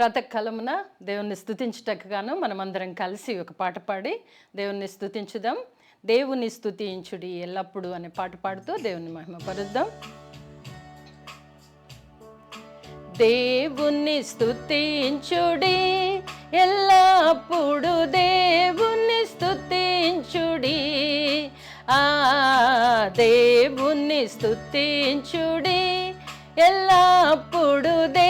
ప్రాతకాలమున దేవుణ్ణి స్థుతించుటకు గాను మనమందరం కలిసి ఒక పాట పాడి దేవుణ్ణి స్థుతించుదాం దేవుని స్థుతించుడి ఎల్లప్పుడూ అనే పాట పాడుతూ దేవుని మహిమపరుద్దాం. దేవుణ్ణి స్థుతించుడి ఎల్లప్పుడు దేవుణ్ణి స్థుతించుడి ఆ దేవుణ్ణి స్థుతించుడి ఎల్లప్పుడు దేవుణ్ణి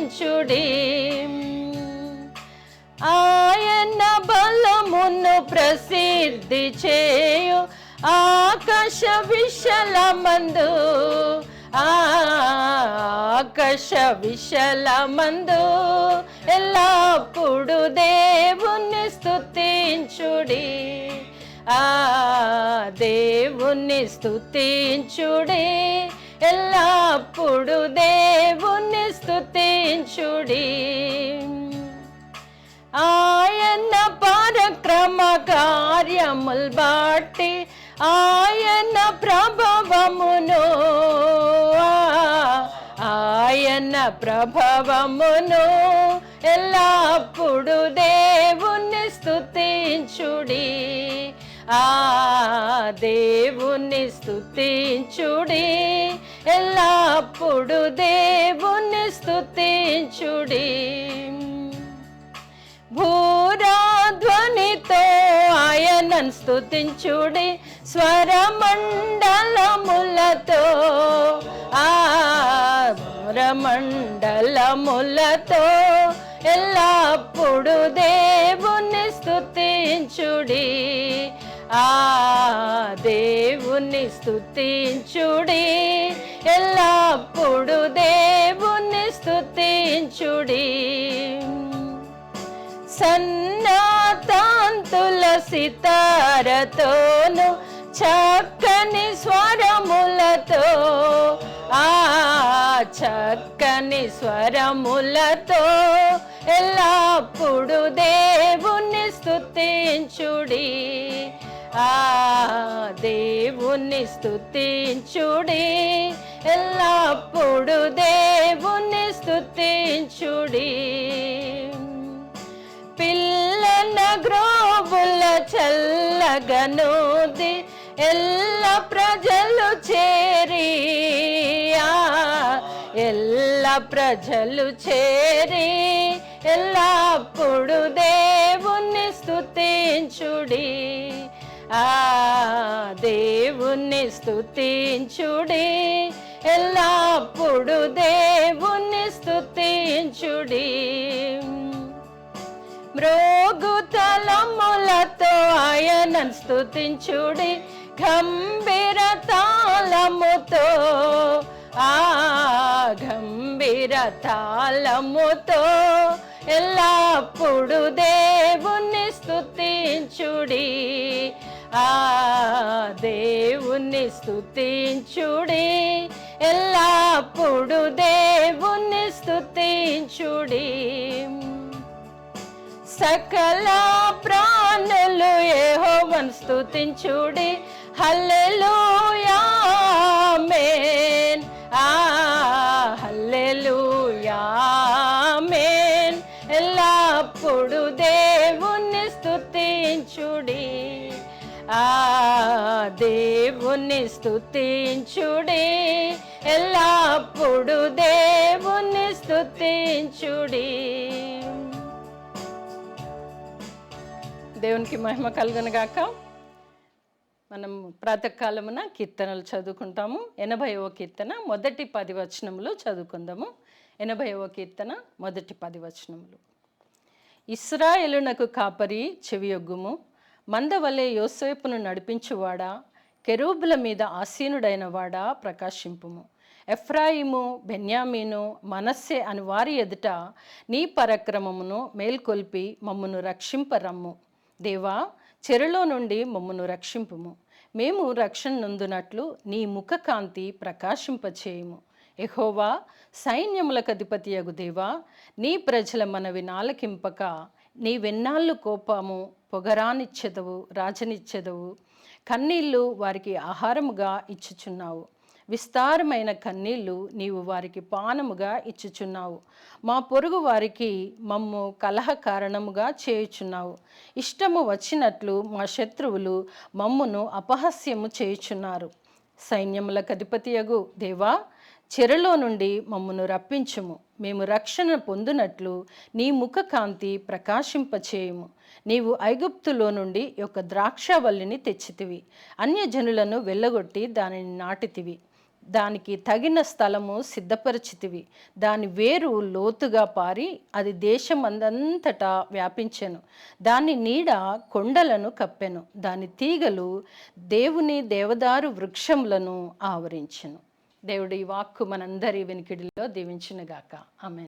స్థుతించుడి ఆయన బలమును ప్రసిద్ధి చేయు. ఆకాశ విశలమందు ఆకాశ విశలమందు ఎల్లప్పుడు దేవుణ్ణి స్థుతించుడి ఆ దేవుణ్ణి స్థుతించుడే ఎల్లప్పుడు దేవుణ్ణి స్థుతించుడి ఆయన పరక్రమ కార్యముల్ బాటి ఆయన ప్రభవమును. ఆయన ప్రభవమును ఎల్లప్పుడు దేవుణ్ణి స్థుతించుడి ఆ దేవుణ్ణి స్థుతించుడి ఎల్లప్పుడు దేవుని స్థుతించుడి భూరాధ్వనితో ఆయనను స్థుతించుడి స్వరమండలములతో ఆ స్వరమండలములతో ఎల్లప్పుడు దేవుని స్థుతించుడి ఆ దేవుని స్థుతించుడి సన్నాతాంతుల సితారతోను చక్కని స్వరములతో ఆ చక్కని స్వరములతో ఎల్లప్పుడు దేవుణ్ణి స్థుతించుడి ఆ దేవుణ్ణి స్థుతించుడి చల్లగనుది ఎల్ల ప్రజలు చేరియా ఎల్ల ప్రజలు చేరి ఎల్లప్పుడు దేవుణ్ణి స్థుతించుడి ఆ దేవుణ్ణి స్థుతించుడి ఎల్లప్పుడు దేవుణ్ణి స్థుతించుడి మృగుతలములతో ఆయనను స్థుతించుడి గంభీర తాళముతో. ఆ గంభీర తాళముతో ఎల్లప్పుడు దేవుణ్ణి స్థుతించుడి ఆ దేవుణ్ణి స్థుతించుడి ఎల్లప్పుడు దేవుణ్ణి స్థుతించుడి సకల ప్రా ప్రాణులు ఏహోవన్ స్తుతించుడి. హల్లెలూయా మేన్ ఆ హల్లెలూయా మేన్ ఎల్లప్పుడు దేవుణ్ణి స్తుతించుడి. ఆ దేవుణ్ణి స్తుతించుడి. ఎల్లప్పుడు దేవుణ్ణి స్తుతించుడి. దేవునికి మహిమ కలుగును గాక. మనం ప్రాతకాలమున కీర్తనలు చదువుకుంటాము. ఎనభైవ కీర్తన మొదటి పది వచనములు చదువుకుందాము. ఎనభైవ కీర్తన మొదటి పది వచనములు. ఇస్రాయేలునకు కాపరి చెవియొగ్గుము. మందవలే యోసేపును నడిపించువాడా? కెరూబుల మీద ఆసీనుడైన వాడా ప్రకాశింపుము. ఎఫ్రాయిము బెన్యామీను మనస్సే అని వారి ఎదుట నీ పరక్రమమును మేల్కొల్పి మమ్మను రక్షింపరమ్ము దేవా చెరలో నుండి మమ్మను రక్షింపుము. మేము రక్షణ నొందునట్లు నీ ముఖకాంతి ప్రకాశింపచేయము. ఎహోవా సైన్యములకు అధిపతియగు దేవా నీ ప్రజల మనవి నాలకింపక నీ వెన్నాళ్ళు కోపము పొగరానిచ్చెదవు రాజనిచ్చెదవు. కన్నీళ్ళు వారికి ఆహారముగా ఇచ్చుచున్నావు. విస్తారమైన కన్నీళ్ళు నీవు వారికి పానముగా ఇచ్చుచున్నావు. మా పొరుగు వారికి మమ్ము కలహ కారణముగా చేయుచున్నావు. ఇష్టము వచ్చినట్లు మా శత్రువులు మమ్మును అపహాస్యము చేయుచున్నారు. సైన్యములకు అధిపతియగు దేవా చెరలో నుండి మమ్మను రప్పించుము. మేము రక్షణ పొందునట్లు నీ ముఖ కాంతి ప్రకాశింపచేయము. నీవు ఐగుప్తులో నుండి ఒక ద్రాక్షవల్లిని తెచ్చితివి. అన్యజనులను వెళ్ళగొట్టి దానిని నాటితివి. దానికి తగిన స్థలము సిద్ధపరిచితివి. దాని వేరు లోతుగా పారి అది దేశమందంతటా వ్యాపించెను. దాని నీడ కొండలను కప్పెను. దాని తీగలు దేవుని దేవదారు వృక్షములను ఆవరించెను. దేవుడి వాక్కు మనందరి వెనుకిడిలో దీవించినగాక. ఆమె